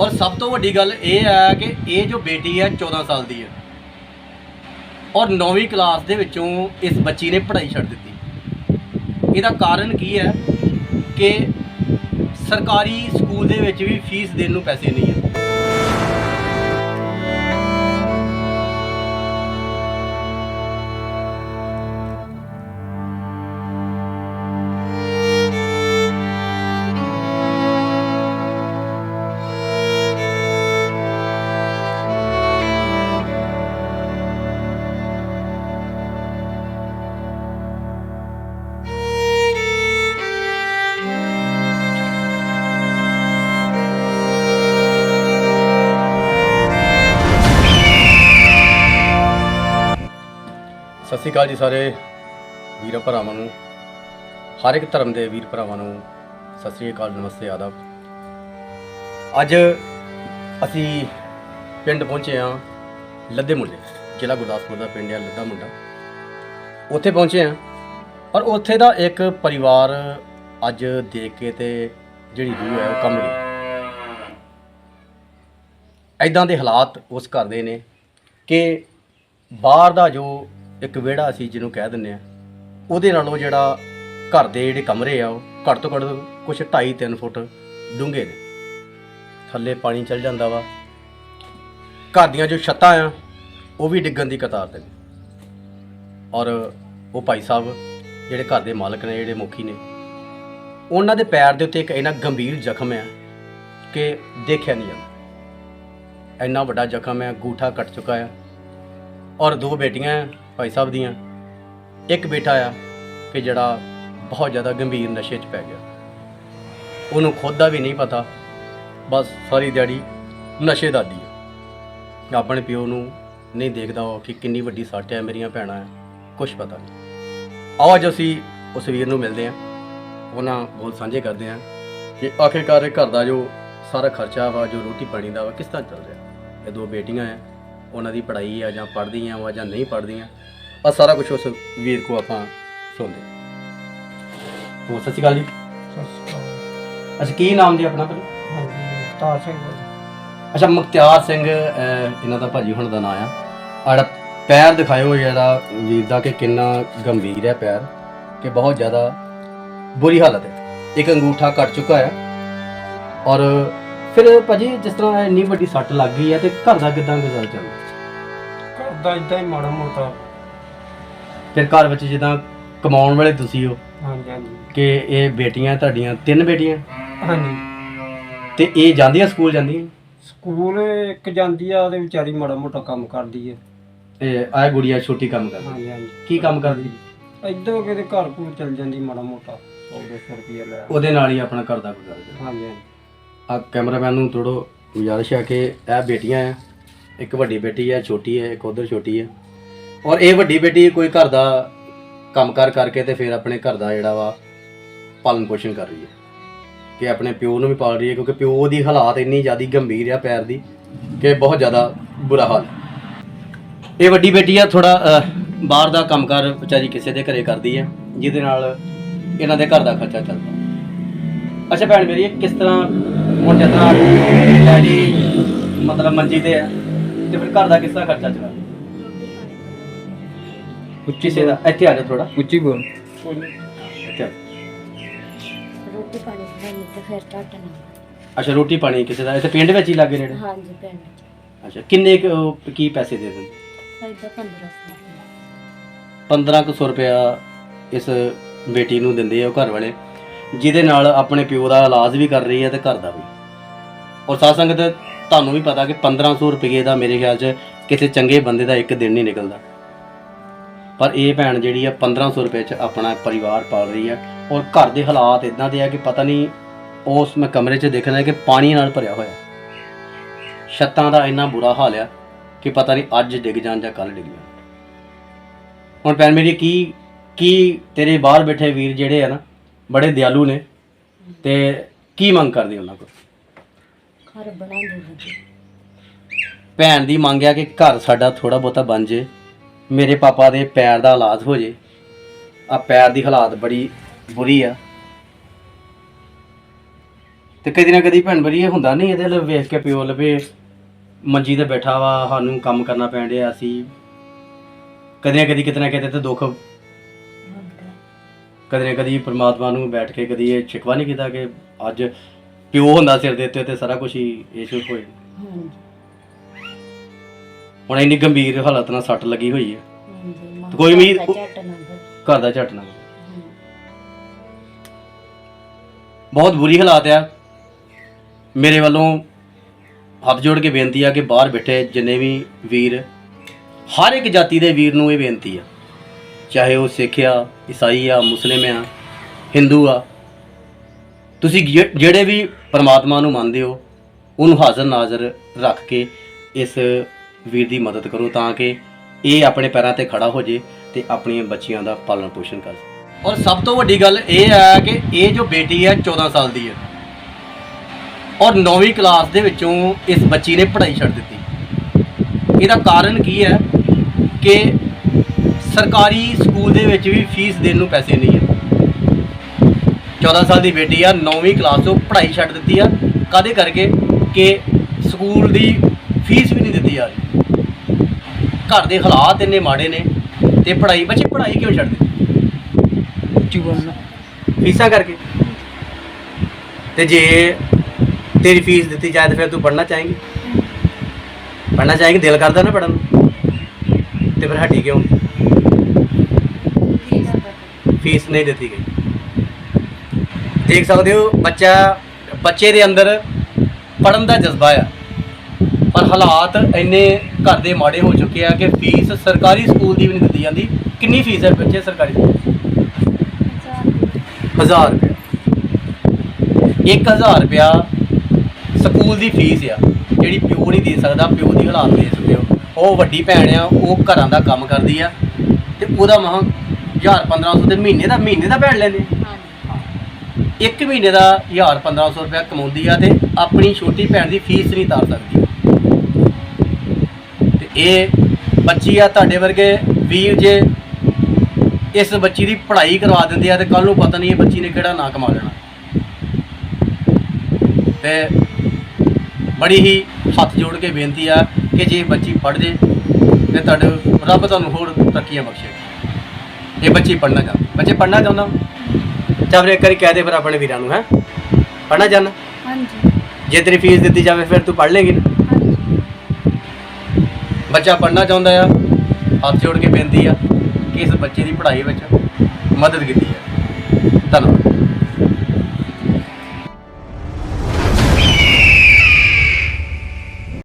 ਔਰ ਸਭ ਤੋਂ ਵੱਡੀ ਗੱਲ ਇਹ ਹੈ ਕਿ ਇਹ ਜੋ ਬੇਟੀ ਹੈ 14 ਸਾਲ ਦੀ ਹੈ। ਔਰ 9ਵੀਂ ਕਲਾਸ ਦੇ ਵਿੱਚੋਂ ਇਸ ਬੱਚੀ ਨੇ ਪੜ੍ਹਾਈ ਛੱਡ ਦਿੱਤੀ। ਇਹਦਾ ਕਾਰਨ ਕੀ ਹੈ ਕਿ ਸਰਕਾਰੀ ਸਕੂਲ ਦੇ ਵਿੱਚ ਵੀ ਫੀਸ ਦੇਣ ਨੂੰ ਪੈਸੇ ਨਹੀਂ ਹੈ। ਸ਼੍ਰੀ ਅਕਾਲ ਜੀ ਸਾਰੇ ਵੀਰ ਭਰਾਵਾਂ ਨੂੰ, ਹਰ ਇੱਕ ਧਰਮ ਦੇ ਵੀਰ ਭਰਾਵਾਂ ਨੂੰ ਸਤਿ ਸ਼੍ਰੀ ਅਕਾਲ, ਨਮਸਤੇ, ਆਦਾਬ। ਅੱਜ ਅਸੀਂ ਪਿੰਡ ਪਹੁੰਚੇ ਹਾਂ ਲੱਦੇ ਮੁੰਡੇ ਜ਼ਿਲ੍ਹਾ ਗੁਰਦਾਸਪੁਰ ਦਾ ਪਿੰਡ ਹੈ ਲੱਦਾ ਮੁੰਡਾ ਉੱਥੇ ਪਹੁੰਚੇ ਹਾਂ, ਪਰ ਉੱਥੇ ਦਾ ਇੱਕ ਪਰਿਵਾਰ ਅੱਜ ਦੇਖ ਕੇ ਤੇ ਜਿਹੜੀ ਰੂਹ ਹੈ ਉਹ ਕੰਬ ਗਈ। ਐਦਾਂ ਦੇ ਹਾਲਾਤ ਉਸ ਘਰ ਦੇ ਨੇ ਕਿ ਬਾਹਰ ਦਾ ਜੋ ਇੱਕ ਵਿਹੜਾ ਅਸੀਂ ਜਿਹਨੂੰ ਕਹਿ ਦਿੰਦੇ ਆ। ਉਹਦੇ ਨਾਲੋਂ ਜਿਹੜਾ ਘਰ ਦੇ ਜਿਹੜੇ ਕਮਰੇ ਆ, ਉਹ ਘੱਟ ਤੋਂ ਘੱਟ ਕੁਛ 2.5 3 ਫੁੱਟ ਡੂੰਘੇ ਨੇ। ਥੱਲੇ ਪਾਣੀ ਚੱਲ ਜਾਂਦਾ ਵਾ। ਘਰ ਦੀਆਂ ਜੋ ਛੱਤਾਂ ਆ, ਉਹ ਵੀ ਡਿੱਗਣ ਦੀ ਕਤਾਰ ਤੇ ਨੇ। ਔਰ ਉਹ ਭਾਈ ਸਾਹਿਬ ਜਿਹੜੇ ਘਰ ਦੇ ਮਾਲਕ ਨੇ, ਜਿਹੜੇ ਮੁਖੀ ਨੇ, ਉਹਨਾਂ ਦੇ ਪੈਰ ਦੇ ਉੱਤੇ ਇੱਕ ਇੰਨਾ ਗੰਭੀਰ ਜ਼ਖਮ ਹੈ ਕਿ ਦੇਖਿਆ ਨਹੀਂ ਜਾਂਦਾ। ਇੰਨਾ ਵੱਡਾ ਜ਼ਖਮ ਹੈ ਗੂਠਾ ਕੱਟ ਚੁੱਕਾ ਹੈ ਔਰ ਦੋ ਬੇਟੀਆਂ ਭਾਈ ਸਾਹਿਬ ਦੀਆਂ, ਇੱਕ ਬੇਟਾ ਆ ਕਿ ਜਿਹੜਾ ਬਹੁਤ ਜ਼ਿਆਦਾ ਗੰਭੀਰ ਨਸ਼ੇ 'ਚ ਪੈ ਗਿਆ। ਉਹਨੂੰ ਖੁਦ ਦਾ ਵੀ ਨਹੀਂ ਪਤਾ, ਬਸ ਸਾਰੀ ਦਿਹਾੜੀ ਨਸ਼ੇ ਦਾ ਦੀ ਆਪਣੇ ਪਿਓ ਨੂੰ ਨਹੀਂ ਦੇਖਦਾ ਉਹ ਕਿ ਕਿੰਨੀ ਵੱਡੀ ਸੱਟ ਹੈ ਮੇਰੀਆਂ ਭੈਣਾਂ ਹੈ ਕੁਝ ਪਤਾ ਨਹੀਂ। ਆਓ ਅੱਜ ਅਸੀਂ ਉਸ ਵੀਰ ਨੂੰ ਮਿਲਦੇ ਹਾਂ ਉਹਨਾਂ ਬੋਲ ਸਾਂਝੇ ਕਰਦੇ ਹਾਂ ਕਿ ਆਖਿਰਕਾਰ ਇਹ ਘਰ ਦਾ ਜੋ ਸਾਰਾ ਖਰਚਾ ਵਾ, ਜੋ ਰੋਟੀ ਪਾਣੀ ਦਾ ਵਾ, ਕਿਸ ਤਰ੍ਹਾਂ ਚੱਲ ਰਿਹਾ। ਇਹ ਦੋ ਬੇਟੀਆਂ ਆ ਉਹਨਾਂ ਦੀ ਪੜ੍ਹਾਈ ਆ ਜਾਂ ਪੜ੍ਹਦੀਆਂ ਵਾ ਜਾਂ ਨਹੀਂ ਪੜ੍ਹਦੀਆਂ ਆ ਸਾਰਾ ਕੁਝ ਉਸ ਵੀਰ ਕੋ ਆਪਾਂ ਸੁਣਦੇ ਹਾਂ। ਸਤਿ ਸ਼੍ਰੀ ਅਕਾਲ ਜੀ। ਅੱਛਾ ਕੀ ਨਾਮ ਜੀ ਆਪਣਾ ਪਹਿਲਾਂ ਤਾਰ ਸਿੰਘ ਅੱਛਾ ਮੁਖਤਿਆਰ ਸਿੰਘ ਅਹ, ਇਹਨਾਂ ਦਾ ਭਾਜੀ ਹੁਣ ਦਾ ਨਾਂ ਆ। ਆੜਾ ਪੈਰ ਦਿਖਾਇਓ ਜਿਹੜਾ ਵੀਰ ਦਾ ਕਿ ਕਿੰਨਾ ਗੰਭੀਰ ਹੈ ਪੈਰ ਕਿ ਬਹੁਤ ਜ਼ਿਆਦਾ ਬੁਰੀ ਹਾਲਤ ਹੈ। ਇੱਕ ਅੰਗੂਠਾ ਕੱਟ ਚੁੱਕਾ ਹੈ ਔਰ ਫਿਰ ਭਾਜੀ ਜਿਸ ਤਰ੍ਹਾਂ ਇੰਨੀ ਵੱਡੀ ਸੱਟ ਲੱਗ ਗਈ ਹੈ ਤੇ ਘਰ ਦਾ ਕਿਦਾਂ ਗੁਜ਼ਾਰਾ ਚੱਲਦਾ ਕਰਦਾ ਇਦਾਂ ਹੀ ਮਾੜਾ ਮੋਟਾ। ਫਿਰ ਘਰ ਵਿੱਚ ਜਿੱਦਾਂ ਕਮਾਉਣ ਵਾਲੇ ਤੁਸੀਂ ਹੋ ਹਾਂਜੀ ਹਾਂਜੀ। ਕਿ ਇਹ ਬੇਟੀਆਂ ਤੁਹਾਡੀਆਂ ਤਿੰਨ ਬੇਟੀਆਂ? ਹਾਂਜੀ। ਤੇ ਇਹ ਜਾਂਦੀਆਂ ਸਕੂਲ ਜਾਂਦੀਆਂ? ਸਕੂਲ ਇੱਕ ਜਾਂਦੀ ਆ ਉਹਦੇ ਵਿਚਾਰੀ ਮਾੜਾ ਮੋਟਾ ਕੰਮ ਕਰਦੀ ਹੈ ਇਹ ਆ ਗੁੜੀਆ ਛੋਟੀ ਕੰਮ ਕਰਦੀ। ਹਾਂਜੀ ਹਾਂਜੀ। ਕੀ ਕੰਮ ਕਰਦੀ? ਇਦਾਂ ਕਿਤੇ ਘਰ ਕੋਲ ਚਲ ਜਾਂਦੀ ਮਾੜਾ ਮੋਟਾ। 100 ਰੁਪਏ ਲੈ। ਉਹਦੇ ਨਾਲ ਹੀ ਆਪਣਾ ਘਰ ਦਾ ਗੁਜ਼ਾਰਾ ਚੱਲਦਾ। ਹਾਂਜੀ ਹਾਂਜੀ। ਆ ਕੈਮਰਾਮੈਨ ਨੂੰ ਥੋੜੋ ਗੁਜ਼ਾਰਿਸ਼ ਹੈ ਕਿ ਇਹ ਬੇਟੀਆਂ ਹੈ ਇੱਕ ਵੱਡੀ ਬੇਟੀ ਹੈ ਛੋਟੀ ਹੈ ਇੱਕ ਉਧਰ ਛੋਟੀ ਹੈ ਔਰ ਇਹ ਵੱਡੀ ਬੇਟੀ ਕੋਈ ਘਰ ਦਾ ਕੰਮਕਾਰ ਕਰਕੇ ਤੇ ਫਿਰ ਆਪਣੇ ਘਰ ਦਾ ਜਿਹੜਾ ਵਾ ਪਾਲਣ ਪੋਸ਼ਣ ਕਰ ਰਹੀ ਹੈ। ਕਿ ਆਪਣੇ ਪਿਓ ਨੂੰ ਵੀ ਪਾਲ ਰਹੀ ਹੈ, ਕਿਉਂਕਿ ਪਿਓ ਦੀ ਹਾਲਾਤ ਇੰਨੀ ਜ਼ਿਆਦਾ ਗੰਭੀਰ ਆ ਪੈਰ ਦੀ ਕਿ ਬਹੁਤ ਜ਼ਿਆਦਾ ਬੁਰਾ ਹਾਲ ਇਹ ਵੱਡੀ ਬੇਟੀ ਆ ਥੋੜਾ ਬਾਹਰ ਦਾ ਕੰਮਕਾਰ ਵਿਚਾਰੀ ਕਿਸੇ ਦੇ ਘਰੇ ਕਰਦੀ ਹੈ, ਜਿਹਦੇ ਨਾਲ ਇਹਨਾਂ ਦੇ ਘਰ ਦਾ ਖਰਚਾ ਚੱਲਦਾ। ਅੱਛਾ ਭੈਣ ਮੇਰੀ ਕਿਸ ਤਰ੍ਹਾਂ ਹੁਣ ਤਰ੍ਹਾਂ ਡੈਡੀ ਮਤਲਬ ਮੰਜੀ ਤੇ ਆ ਤੇ ਫਿਰ ਘਰ ਦਾ ਕਿਸ ਤਰ੍ਹਾਂ ਖਰਚਾ ਚਲਾ ਉੱਚੀ ਸੇ ਦਾ ਇੱਥੇ ਆ ਜਾ ਥੋੜਾ ਉੱਚੀ ਬੋਲ। ਇੱਥੇ ਆ। ਰੋਟੀ ਪਾਣੀ ਖਾਣੀ ਤੇ ਫਿਰ ਟੱਟ ਨਾ। ਅੱਛਾ ਰੋਟੀ ਪਾਣੀ ਕਿਸੇ ਦਾ ਇੱਥੇ ਪਿੰਡ ਵਿੱਚ ਹੀ ਲੱਗੇ ਨੇੜੇ ਹਾਂਜੀ ਪਿੰਡ ਅੱਛਾ ਕਿੰਨੇ ਕੁ ਉਹ ਕੀ ਪੈਸੇ ਦੇ ਦਿੰਦੇ? ਸਾਡਾ 15 ਸਾਲ 15 ਕੁ ਸੌ ਰੁਪਇਆ ਇਸ ਬੇਟੀ ਨੂੰ ਦਿੰਦੇ ਆ ਉਹ ਘਰ ਵਾਲੇ। ਜਿਹਦੇ ਨਾਲ ਆਪਣੇ ਪਿਓ ਦਾ ਇਲਾਜ ਵੀ ਕਰ ਰਹੀ ਹੈ ਤੇ ਘਰ ਦਾ ਵੀ। ਔਰ ਸਾਧ ਸੰਗਤ, ਤੁਹਾਨੂੰ ਵੀ ਪਤਾ ਕਿ 1500 ਰੁਪਏ ਦਾ ਮੇਰੇ ਖਿਆਲ 'ਚ ਕਿਸੇ ਚੰਗੇ ਬੰਦੇ ਦਾ ਇੱਕ ਦਿਨ ਨਹੀਂ ਨਿਕਲਦਾ। ਪਰ ਇਹ ਭੈਣ ਜਿਹੜੀ ਆ 1500 ਰੁਪਏ 'ਚ ਆਪਣਾ ਪਰਿਵਾਰ ਪਾਲ ਰਹੀ ਹੈ ਔਰ ਘਰ ਦੇ ਹਾਲਾਤ ਇਦਾਂ ਦੇ ਆ ਕਿ ਪਤਾ ਨਹੀਂ ਉਸ ਮੈਂ ਕਮਰੇ 'ਚ ਦੇਖਣਾ ਕਿ ਪਾਣੀ ਨਾਲ ਭਰਿਆ ਹੋਇਆ। ਛੱਤਾਂ ਦਾ ਇੰਨਾ ਬੁਰਾ ਹਾਲ ਆ ਕਿ ਪਤਾ ਨਹੀਂ ਅੱਜ ਡਿੱਗ ਜਾਣ ਜਾਂ ਕੱਲ ਡਿੱਗ ਜਾਣ। ਹੁਣ ਭੈਣ ਮੇਰੀ, ਕੀ ਕੀ ਤੇਰੇ ਬਾਹਰ ਬੈਠੇ ਵੀਰ ਜਿਹੜੇ ਆ ਨਾ ਬੜੇ ਦਿਆਲੂ ਨੇ ਤੇ ਕੀ ਮੰਗ ਕਰਦੇ ਉਹਨਾਂ ਕੋਲ? ਘਰ ਬਣਾ ਦੇ ਭੈਣ ਦੀ ਮੰਗ ਆ ਕਿ ਘਰ ਸਾਡਾ ਥੋੜਾ ਬਹੁਤਾ ਬਣ ਜੇ ਮੇਰੇ ਪਾਪਾ ਦੇ ਪੈਰ ਦਾ ਇਲਾਜ ਹੋ ਜੇ। ਆ ਪੈਰ ਦੀ ਹਾਲਾਤ ਬੜੀ ਬੁਰੀ ਆ। ਤੇ ਕਦੀ ਨਾ ਕਦੀ ਭੈਣ ਬਰੀ ਇਹ ਹੁੰਦਾ ਨਹੀਂ ਇਹਦੇ ਲਈ ਵੇਖ ਕੇ ਪਿਓ ਲਵੇ ਮੰਜੀ ਤੇ ਬੈਠਾ ਵਾ ਸਾਨੂੰ ਕੰਮ ਕਰਨਾ ਪੈਣ ਡਿਆ ਸੀ ਕਦੇ ਨਾ ਕਦੀ ਕਿਤੇ ਨਾ ਕਿਤੇ ਤੇ ਦੁੱਖ ਕਦੇ ਨਾ ਕਦੀ ਪ੍ਰਮਾਤਮਾ ਨੂੰ ਬੈਠ ਕੇ ਕਦੀ ਇਹ ਸ਼ਿਕਵਾ ਨਹੀਂ ਕੀਤਾ ਕਿ ਅੱਜ ਪਿਓ ਹੁੰਦਾ ਸਿਰ ਦੇ ਉੱਤੇ ਤੇ ਸਾਰਾ ਕੁਝ ਹੀ ਇਸ਼ੂ ਹੋਏ। ਹੁਣ ਇੰਨੀ ਗੰਭੀਰ ਹਾਲਤ ਨਾਲ ਸੱਟ ਲੱਗੀ ਹੋਈ ਹੈ। ਕੋਈ ਉਮੀਦ-। ਘਰ ਦਾ ਝਟ ਨਾ ਬਹੁਤ ਬੁਰੀ ਹਾਲਾਤ ਆ। ਮੇਰੇ ਵੱਲੋਂ ਹੱਥ ਜੋੜ ਕੇ ਬੇਨਤੀ ਆ ਕਿ ਬਾਹਰ ਬੈਠੇ ਜਿੰਨੇ ਵੀ ਵੀਰ ਹਰ ਇੱਕ ਜਾਤੀ ਦੇ ਵੀਰ ਨੂੰ ਇਹ ਬੇਨਤੀ ਆ। ਚਾਹੇ ਉਹ ਸਿੱਖ ਆ ਈਸਾਈ ਆ, ਮੁਸਲਿਮ ਆ, ਹਿੰਦੂ ਆ, ਤੁਸੀਂ ਜਿ- ਜਿਹੜੇ ਵੀ ਪਰਮਾਤਮਾ ਨੂੰ ਮੰਨਦੇ ਹੋ, ਉਹਨੂੰ ਹਾਜ਼ਰ ਨਾਜ਼ਰ ਰੱਖ ਕੇ ਇਸ ਵੀਰ ਦੀ ਮਦਦ ਕਰੋ ਤਾਂ ਕਿ ਇਹ ਆਪਣੇ ਪੈਰਾਂ ਤੇ ਖੜਾ ਹੋ ਜੇ ਤੇ ਆਪਣੀਆਂ ਬੱਚੀਆਂ ਦਾ ਪਾਲਣ ਪੋਸ਼ਣ ਕਰ ਸਕੇ। ਔਰ ਸਭ ਤੋਂ ਵੱਡੀ ਗੱਲ ਇਹ ਹੈ ਕਿ ਇਹ ਜੋ ਬੇਟੀ ਹੈ 14 ਸਾਲ ਦੀ ਹੈ। ਔਰ 9ਵੀਂ ਕਲਾਸ ਦੇ ਵਿੱਚੋਂ ਇਸ ਬੱਚੀ ਨੇ ਪੜ੍ਹਾਈ ਛੱਡ ਦਿੱਤੀ। ਇਹਦਾ ਕਾਰਨ ਕੀ ਹੈ ਕਿ ਸਰਕਾਰੀ ਸਕੂਲ ਦੇ ਵਿੱਚ ਵੀ ਫੀਸ ਦੇਣ ਨੂੰ ਪੈਸੇ ਨਹੀਂ ਹੈ। 14 ਸਾਲ ਦੀ ਬੇਟੀ ਆ 9ਵੀਂ ਕਲਾਸ ਤੋਂ ਪੜ੍ਹਾਈ ਛੱਡ ਦਿੱਤੀ ਆ। ਕਾਦੇ ਕਰਕੇ? ਕਿ ਸਕੂਲ ਦੀ ਫੀਸ ਵੀ ਨਹੀਂ ਦਿੱਤੀ ਆ ਰਹੀ। ਘਰ ਦੇ ਹਾਲਾਤ ਇੰਨੇ ਮਾੜੇ ਨੇ ਤੇ ਪੜ੍ਹਾਈ ਬੱਚੇ ਪੜ੍ਹਾਈ ਕਿਉਂ ਛੱਡ ਦਿੱਤੀ ਫੀਸਾਂ ਕਰਕੇ। ਤੇ ਜੇ ਤੇਰੀ ਫੀਸ ਦਿੱਤੀ ਜਾਏ ਤਾਂ ਫਿਰ ਤੂੰ ਪੜ੍ਹਨਾ ਚਾਹੇਂਗੀ? ਪੜ੍ਹਨਾ ਚਾਹੇਂਗੀ ਦਿਲ ਕਰਦਾ ਨਾ ਪੜ੍ਹਨ ਨੂੰ? ਤੇ ਫਿਰ ਹਟੀ ਕਿਉਂ? ਫੀਸ ਨਹੀਂ ਦਿੱਤੀ। ਗਈ। ਦੇਖ ਸਕਦੇ ਹੋ ਬੱਚਾ ਬੱਚੇ ਦੇ ਅੰਦਰ ਪੜਨ ਦਾ ਜਜ਼ਬਾ ਆ। ਪਰ ਹਾਲਾਤ ਇੰਨੇ ਘਰ ਦੇ ਮਾੜੇ ਹੋ ਚੁੱਕੇ ਆ ਕਿ ਫੀਸ ਸਰਕਾਰੀ ਸਕੂਲ ਦੀ ਵੀ ਨਹੀਂ ਦਿੱਤੀ ਜਾਂਦੀ। ਕਿੰਨੀ ਫੀਸ ਹੈ ਬੱਚੇ ਸਰਕਾਰੀ ਸਕੂਲ ਦੀ? ਹਜ਼ਾਰ ਰੁਪਇਆ 1000 ਰੁਪਇਆ ਸਕੂਲ ਦੀ ਫੀਸ ਆ ਜਿਹੜੀ ਪਿਓ ਨਹੀਂ ਦੇ ਸਕਦਾ ਪਿਓ ਦੀ ਹਾਲਾਤ ਦੇ ਸਕਦੇ ਹੋ। ਉਹ ਵੱਡੀ ਭੈਣ ਆ ਉਹ ਘਰਾਂ ਦਾ ਕੰਮ ਕਰਦੀ ਆ ਤੇ ਉਹਦਾ ਮਹਾਂ 1000 1500 ਤੇ ਮਹੀਨੇ ਦਾ ਮਹੀਨੇ ਦਾ ਭੈਣ ਲੈਂਦੇ ਇੱਕ ਮਹੀਨੇ ਦਾ 1000 1500 ਰੁਪਇਆ ਕਮਾਉਂਦੀ ਆ ਤੇ ਆਪਣੀ ਛੋਟੀ ਭੈਣ ਦੀ ਫੀਸ ਨਹੀਂ ਤਾਰ ਸਕਦੀ। ਤੇ ਇਹ ਬੱਚੀ ਆ ਤੁਹਾਡੇ ਵਰਗੇ ਵੀਰ ਜੇ ਇਸ ਬੱਚੀ ਦੀ ਪੜ੍ਹਾਈ ਕਰਵਾ ਦਿੰਦੇ ਆ ਤੇ ਕੱਲ ਨੂੰ ਪਤਾ ਨਹੀਂ ਇਹ ਬੱਚੀ ਨੇ ਕਿਹੜਾ ਨਾਂ ਕਮਾ ਲੈਣਾ। ਤੇ ਬੜੀ ਹੀ ਹੱਥ ਜੋੜ ਕੇ ਬੇਨਤੀ ਆ ਕਿ ਜੇ ਬੱਚੀ ਪੜ੍ਹ ਜੇ ਤੇ ਤੁਹਾਡੇ ਰੱਬ ਤੁਹਾਨੂੰ ਹੋਰ ਤਰੱਕੀਆਂ ਬਖਸ਼ੇ। ਇਹ ਬੱਚੀ ਪੜ੍ਹਨਾ ਚਾਹੁੰਦੀ। ਬੱਚੇ ਪੜ੍ਹਨਾ ਚਾਹੁੰਦਾ? ਚੱਲ ਫਿਰ ਇੱਕ ਵਾਰੀ ਕਹਿ ਦੇ ਫਿਰ ਆਪਣੇ ਵੀਰਾਂ ਨੂੰ ਹੈ? ਪੜ੍ਹਨਾ ਚਾਹੁੰਦਾ? ਹਾਂਜੀ। ਜੇ ਤੇਰੀ ਫੀਸ ਦਿੱਤੀ ਜਾਵੇ ਫਿਰ ਤੂੰ ਪੜ੍ਹ ਲੇਗੀ ਬੱਚਾ ਪੜ੍ਹਨਾ ਚਾਹੁੰਦਾ ਆ ਹੱਥ ਜੋੜ ਕੇ ਬੇਨਤੀ ਆ ਕਿ ਇਸ ਬੱਚੇ ਦੀ ਪੜ੍ਹਾਈ ਵਿੱਚ ਮਦਦ ਕੀਤੀ ਹੈ ਧੰਨਵਾਦ।